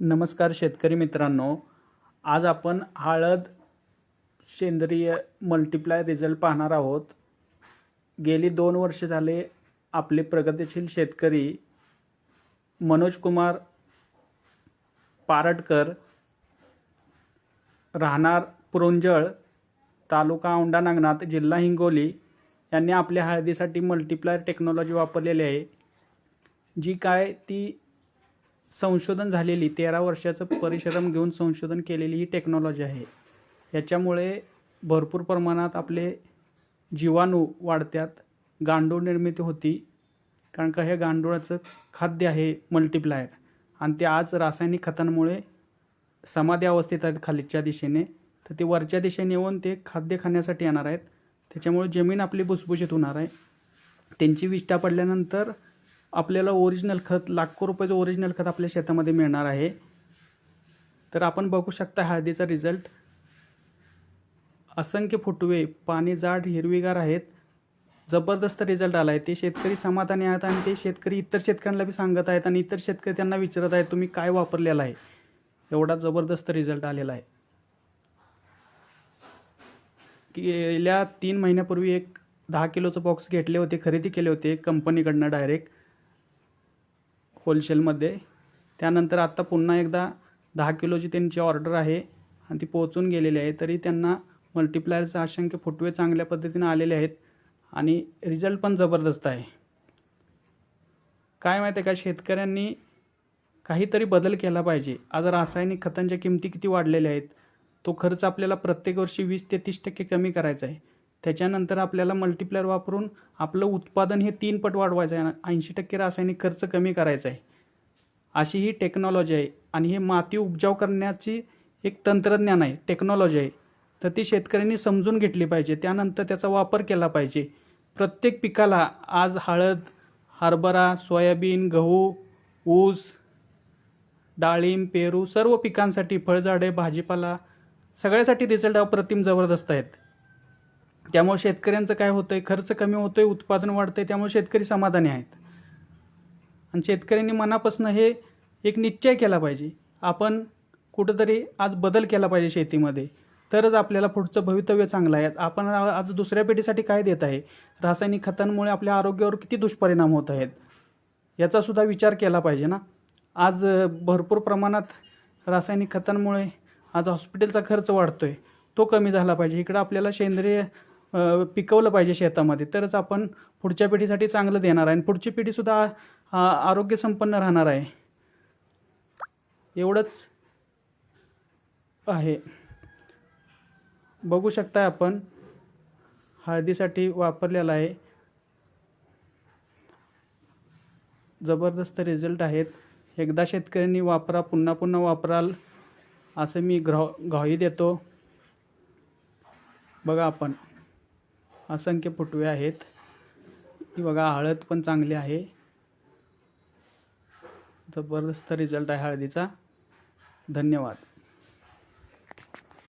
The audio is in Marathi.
नमस्कार शेतकरी मित्रांनो. आज आपण हळद सेंद्रिय मल्टिप्लाय रिझल्ट पाहणार आहोत. गेली दोन वर्ष झाले आपले प्रगतिशील शेतकरी मनोज कुमार पारटकर राहणार पुरुंजळ तालुका औंढा नागनाथ जिल्हा हिंगोली यांनी आपल्या हळदीसाठी मल्टिप्लायर टेक्नॉलॉजी वापरलेली आहे. जी काय ती संशोधन झालेली तेरा वर्षाचं परिश्रम घेऊन संशोधन केलेली ही टेक्नॉलॉजी आहे. याच्यामुळे भरपूर प्रमाणात आपले जीवाणू वाढतात गांडूळ निर्मिती होती कारण का हे गांडुळाचं खाद्य आहे मल्टिप्लायर आणि ते आज रासायनिक खतांमुळे समाधी अवस्थेत आहेत खालीच्या दिशेने. तर ते वरच्या दिशेने येऊन ते खाद्य खाण्यासाठी येणार आहेत. त्याच्यामुळे जमीन आपली भुसभुशीत होणार आहे. त्यांची विष्ठा पडल्यानंतर आपल्याला ओरिजिनल खत लाखो रुपयाचं ओरिजिनल खत आपल्या शेतामध्ये मिळणार आहे. तर आपण बघू शकता हळदीचा रिझल्ट असंख्य फुटवे पाणी जाड हिरवीगार आहेत. जबरदस्त रिझल्ट आला आहे ते शेतकरी समाधानी आहेत आणि ते शेतकरी इतर शेतकऱ्यांना बी सांगत आहेत आणि इतर शेतकरी त्यांना विचारत आहेत तुम्ही काय वापरलेलं आहे? एवढा जबरदस्त रिझल्ट आलेला आहे. गेल्या तीन महिन्यापूर्वी एक दहा किलोचं बॉक्स घेतले होते खरेदी केले होते कंपनीकडनं डायरेक्ट होलसेलमध्ये. त्यानंतर आत्ता पुन्हा एकदा दहा किलोची त्यांची ऑर्डर आहे आणि ती पोहोचून गेलेली आहे. तरी त्यांना मल्टिप्लायरचे असंख्य फुटवे चांगल्या पद्धतीने आलेले आहेत आणि रिझल्ट पण जबरदस्त आहे. काय माहिती आहे का शेतकऱ्यांनी काहीतरी बदल केला पाहिजे. आज रासायनिक खतांच्या किमती किती वाढलेल्या आहेत? तो खर्च आपल्याला प्रत्येक वर्षी वीस ते तीस टक्के कमी करायचा आहे. त्याच्यानंतर आपल्याला मल्टिप्लायर वापरून आपलं उत्पादन हे तीन पट वाढवायचं आहे. ऐंशी टक्के रासायनिक खर्च कमी करायचा आहे. अशी ही टेक्नॉलॉजी आहे. आणि हे माती उपजाऊ करण्याची एक तंत्रज्ञान आहे. टेक्नॉलॉजी आहे. तर ती शेतकऱ्यांनी समजून घेतली पाहिजे. त्यानंतर त्याचा वापर केला पाहिजे. प्रत्येक पिकाला आज हळद हरभरा सोयाबीन गहू ऊस डाळिंब पेरू सर्व पिकांसाठी फळझाडे भाजीपाला सगळ्यासाठी रिझल्ट अप्रतिम जबरदस्त आहेत. त्यामुळे शेतकऱ्यांचं काय होतंय? खर्च कमी होतोय उत्पादन वाढतंय त्यामुळे शेतकरी समाधानी आहेत. आणि शेतकऱ्यांनी मनापासून हे एक निश्चय केला पाहिजे. आपण कुठंतरी आज बदल केला पाहिजे शेतीमध्ये. तरच आपल्याला पुढचं भवितव्य चांगलं आहे. आपण आज दुसऱ्या पिढीसाठी काय देत आहे? रासायनिक खतांमुळे आपल्या आरोग्यावर किती दुष्परिणाम होत आहेत? याचासुद्धा विचार केला पाहिजे ना. आज भरपूर प्रमाणात रासायनिक खतांमुळे आज हॉस्पिटलचा खर्च वाढतो आहे तो कमी झाला पाहिजे. इकडं आपल्याला सेंद्रिय पिकवलं पाहिजे शेतामध्ये तरच आपण पुढच्या पिढीसाठी चांगलं देणार आहे. आणि पुढची पिढीसुद्धा आरोग्यसंपन्न राहणार आहे. एवढंच आहे. बघू शकता आपण हळदीसाठी वापरलेला आहे. जबरदस्त रिझल्ट आहेत. एकदा शेतकऱ्यांनी वापरा पुन्हा पुन्हा वापराल असं मी ग्रह ग्वाही देतो. बघा आपण. असंख्य फुटवे आहेत. ही बघा हळद पण चांगली आहे. जबरदस्त रिझल्ट आहे हळदीचा. धन्यवाद.